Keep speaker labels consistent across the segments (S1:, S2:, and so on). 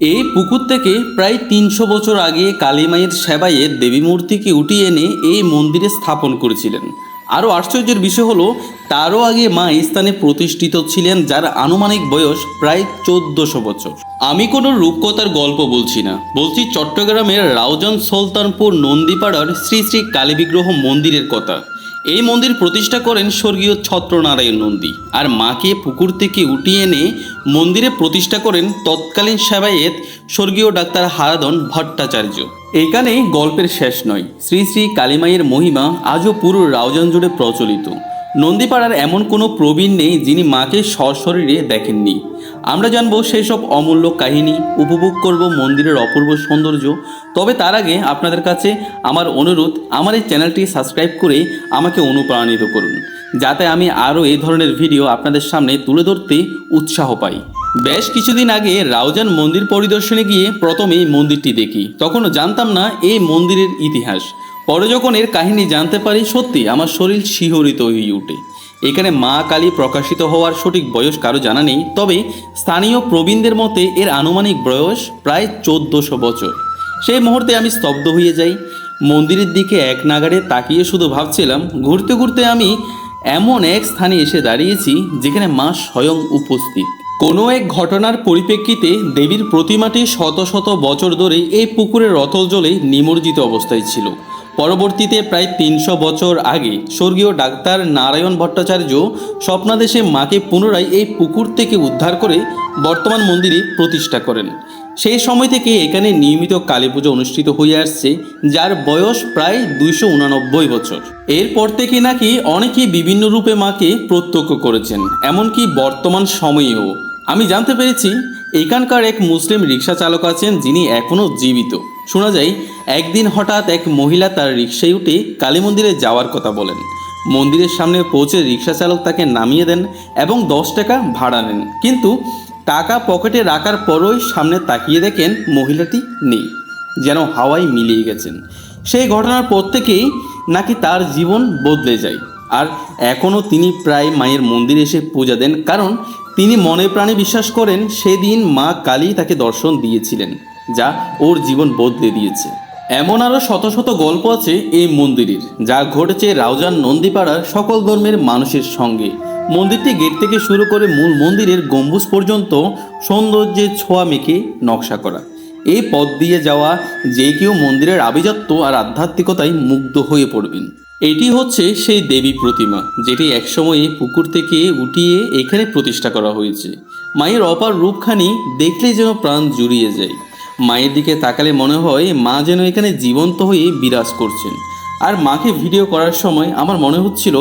S1: এই পুকুর থেকে প্রায় তিনশো বছর আগে কালীমায়ের সেবায়ে দেবী মূর্তিকে উঠিয়ে এনে এই মন্দিরে স্থাপন করেছিলেন। আরও আশ্চর্যের বিষয় হলো, তারও আগে মা এই স্থানে প্রতিষ্ঠিত ছিলেন, যার আনুমানিক বয়স প্রায় চোদ্দশো বছর। আমি কোনো রূপকথার গল্প বলছি না। বলছি চট্টগ্রামের রাউজান সুলতানপুর নন্দীপাড়ার শ্রী শ্রী কালী বিগ্রহ মন্দিরের কথা। এই মন্দির প্রতিষ্ঠা করেন স্বর্গীয় ছত্রনারায়ণ নন্দী। আর মাকে পুকুর থেকে উঠিয়ে এনে মন্দিরে প্রতিষ্ঠা করেন তৎকালীন সেবায়েত স্বর্গীয় ডাক্তার হারাদন ভট্টাচার্য। এইখানে গল্পের শেষ নয়। শ্রী শ্রী কালীমায়ের মহিমা আজও পুরো রাউজান জুড়ে প্রচলিত। নন্দীপাড়ার এমন কোনো প্রবীণ নেই যিনি মাকে সশরীরে দেখেননি। আমরা জানব সেই সব অমূল্য কাহিনী, উপভোগ করব মন্দিরের অপূর্ব সৌন্দর্য। তবে তার আগে আপনাদের কাছে আমার অনুরোধ, আমার এই চ্যানেলটি সাবস্ক্রাইব করে আমাকে অনুপ্রাণিত করুন, যাতে আমি আরও এই ধরনের ভিডিও আপনাদের সামনে তুলে ধরতে উৎসাহ পাই। বেশ কিছুদিন আগে রাউজান মন্দির পরিদর্শনে গিয়ে প্রথমে মন্দিরটি দেখি। তখনও জানতাম না এই মন্দিরের ইতিহাস। পরে যখন এর কাহিনী জানতে পারি, সত্যি আমার শরীর শিহরিত হয়ে ওঠে এখানে মা কালী প্রকাশিত হওয়ার সঠিক বয়স কারও জানা নেই, তবে স্থানীয় প্রবীণদের মতে এর আনুমানিক বয়স প্রায় চোদ্দশো বছর। সেই মুহূর্তে আমি স্তব্ধ হয়ে যাই। মন্দিরের দিকে এক নাগাড়ে তাকিয়ে শুধু ভাবছিলাম, ঘুরতে ঘুরতে আমি এমন এক স্থানে এসে দাঁড়িয়েছি, যেখানে মা স্বয়ং উপস্থিত। কোনো এক ঘটনার পরিপ্রেক্ষিতে দেবীর প্রতিমাটি শত শত বছর ধরে এই পুকুরের রথল জলে নিমজ্জিত অবস্থায় ছিল। পরবর্তীতে প্রায় তিনশো বছর আগে স্বর্গীয় ডাক্তার নারায়ণ ভট্টাচার্য স্বপ্নাদেশে মাকে পুনরায় এই পুকুর থেকে উদ্ধার করে বর্তমান মন্দিরে প্রতিষ্ঠা করেন। সেই সময় থেকে এখানে নিয়মিত কালী পুজো অনুষ্ঠিত হয়ে আসছে, যার বয়স প্রায় দুইশো উনানব্বই বছর। এরপর থেকে নাকি অনেকেই বিভিন্ন রূপে মাকে প্রত্যক্ষ করেছেন, এমনকি বর্তমান সময়েও। আমি জানতে পেরেছি, এখানকার এক মুসলিম রিক্সা চালক আছেন যিনি এখনও জীবিত। শোনা যায়, একদিন হঠাৎ এক মহিলা তার রিক্সায় উঠে কালী মন্দিরে যাওয়ার কথা বলেন। মন্দিরের সামনে পৌঁছে রিক্সা চালক তাকে নামিয়ে দেন এবং দশ টাকা ভাড়া নেন। কিন্তু টাকা পকেটে রাখার পরই সামনে তাকিয়ে দেখেন মহিলাটি নেই, যেন হাওয়ায় মিলিয়ে গেছেন। সেই ঘটনার পর থেকেই নাকি তার জীবন বদলে যায়। আর এখনও তিনি প্রায় মায়ের মন্দিরে এসে পূজা দেন, কারণ তিনি মনে প্রাণে বিশ্বাস করেন সেদিন মা কালী তাকে দর্শন দিয়েছিলেন, যা ওর জীবন বদলে দিয়েছে। এমন আরও শত শত গল্প আছে এই মন্দিরের, যা ঘটেছে রাউজান নন্দীপাড়ার সকল ধর্মের মানুষের সঙ্গে। মন্দিরটি গেট থেকে শুরু করে মূল মন্দিরের গম্বুজ পর্যন্ত সৌন্দর্যের ছোঁয়া মেখে নকশা করা। এই পথ দিয়ে যাওয়া যে কেউ মন্দিরের আভিজাত্য আর আধ্যাত্মিকতায় মুগ্ধ হয়ে পড়বেন। এটি হচ্ছে সেই দেবী প্রতিমা, যেটি একসময়ে পুকুর থেকে উঠিয়ে এখানে প্রতিষ্ঠা করা হয়েছে। মায়ের অপার রূপখানি দেখলে যেন প্রাণ জুড়িয়ে যায়। মায়ের দিকে তাকালে মনে হয় মা যেন এখানে জীবন্ত হয়ে বিরাজ করছেন। আর মাকে ভিডিও করার সময় আমার মনে হচ্ছিল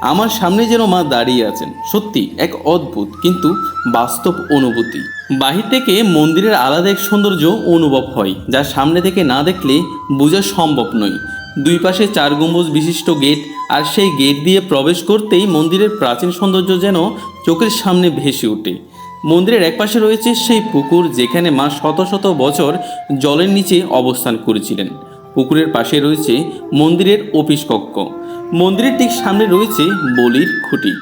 S1: আমার সামনে যেন মা দাঁড়িয়ে আছেন। সত্যি, এক অদ্ভুত, কিন্তু বাস্তব অনুভূতি। বাহির থেকে মন্দিরের আলাদা এক সৌন্দর্য অনুভব হয়, যা সামনে থেকে না দেখলে বোঝা সম্ভব নয়। দুই পাশে চার গম্বুজ বিশিষ্ট গেট, আর সেই গেট দিয়ে প্রবেশ করতেই মন্দিরের প্রাচীন সৌন্দর্য যেন চোখের সামনে ভেসে ওঠে। মন্দিরের একপাশে রয়েছে সেই পুকুর, যেখানে মা শত শত বছর জলের নিচে অবস্থান করেছিলেন। পুকুরের পাশে রয়েছে মন্দিরের অফিস কক্ষ। মন্দিরের ঠিক সামনে রয়েছে বলির খুঁটি,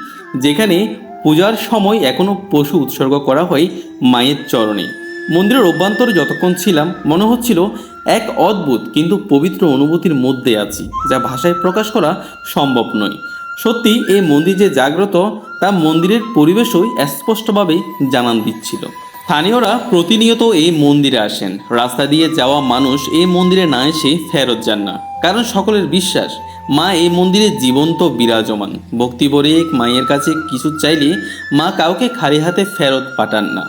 S1: যেখানে পূজার সময় এখনও পশু উৎসর্গ করা হয় মায়ের চরণে। মন্দিরের অভ্যন্তরে যতক্ষণ ছিলাম, মনে হচ্ছিল এক অদ্ভুত কিন্তু পবিত্র অনুভূতির মধ্যে আছি, যা ভাষায় প্রকাশ করা সম্ভব নয়। সত্যি এই মন্দির যে জাগ্রত, তা মন্দিরের পরিবেশই স্পষ্টভাবে জানান দিচ্ছিল। স্থানীয়রা প্রতিনিয়ত এই মন্দিরে আসেন। রাস্তা দিয়ে যাওয়া মানুষ এই মন্দিরে না এসে ফেরত যান না। কারণ সকলের বিশ্বাস, মা এই মন্দিরে জীবন্ত বিরাজমান। ভক্তিবরে মায়ের কাছে কিছু চাইলে মা কাউকে খালি হাতে ফেরত পাঠান না।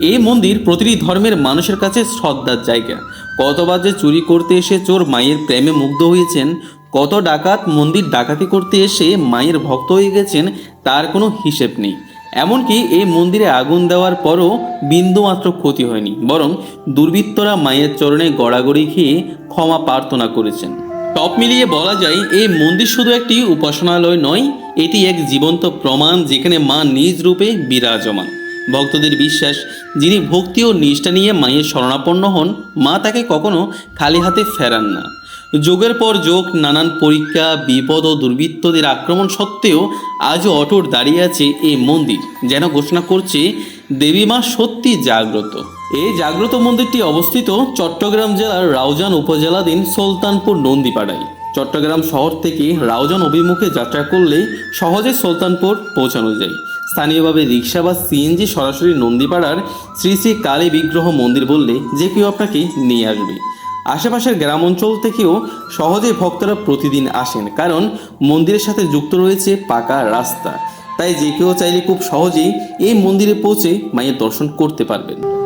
S1: এই মন্দির প্রতিটি ধর্মের মানুষের কাছে শ্রদ্ধার জায়গা। কতবার যে চুরি করতে এসে চোর মায়ের প্রেমে মুগ্ধ হয়েছেন, কত ডাকাত মন্দির ডাকাতি করতে এসে মায়ের ভক্ত হয়ে গেছেন, তার কোনো হিসেব নেই। এমনকি এই মন্দিরে আগুন দেওয়ার পরও বিন্দুমাত্র ক্ষতি হয়নি, বরং দুর্বৃত্তরা মায়ের চরণে গড়াগড়ি খেয়ে ক্ষমা প্রার্থনা করেছেন। টপ মিলিয়ে বলা যায়, এই মন্দির শুধু একটি উপাসনালয় নয়, এটি এক জীবন্ত প্রমাণ যেখানে মা নিজ রূপে বিরাজমান। ভক্তদের বিশ্বাস, যিনি ভক্তি ও নিষ্ঠা নিয়ে মায়ের শরণাপন্ন হন, মা তাকে কখনো খালি হাতে ফেরান না। যোগের পর যোগ নানান পরীক্ষা, বিপদ ও দুর্বৃত্তদের আক্রমণ সত্ত্বেও আজও অটুট দাঁড়িয়ে আছে এই মন্দির, যেন ঘোষণা করছে দেবী মা সত্যি জাগ্রত। এই জাগ্রত মন্দিরটি অবস্থিত চট্টগ্রাম জেলার রাউজান উপজেলাধীন সুলতানপুর নন্দীপাড়ায়। চট্টগ্রাম শহর থেকে রাউজান অভিমুখে যাত্রা করলে সহজে সুলতানপুর পৌঁছানো যায়। স্থানীয়ভাবে রিক্সা বা সিএনজি সরাসরি নন্দীপাড়ার শ্রী শ্রী কালী বিগ্রহ মন্দির বললে যে কেউ আপনাকে নিয়ে আসবে। আশেপাশের গ্রাম অঞ্চল থেকেও সহজেই ভক্তরা প্রতিদিন আসেন, কারণ মন্দিরের সাথে যুক্ত রয়েছে পাকা রাস্তা। তাই যে কেউ চাইলে খুব সহজেই এই মন্দিরে পৌঁছে মায়ের দর্শন করতে পারবেন।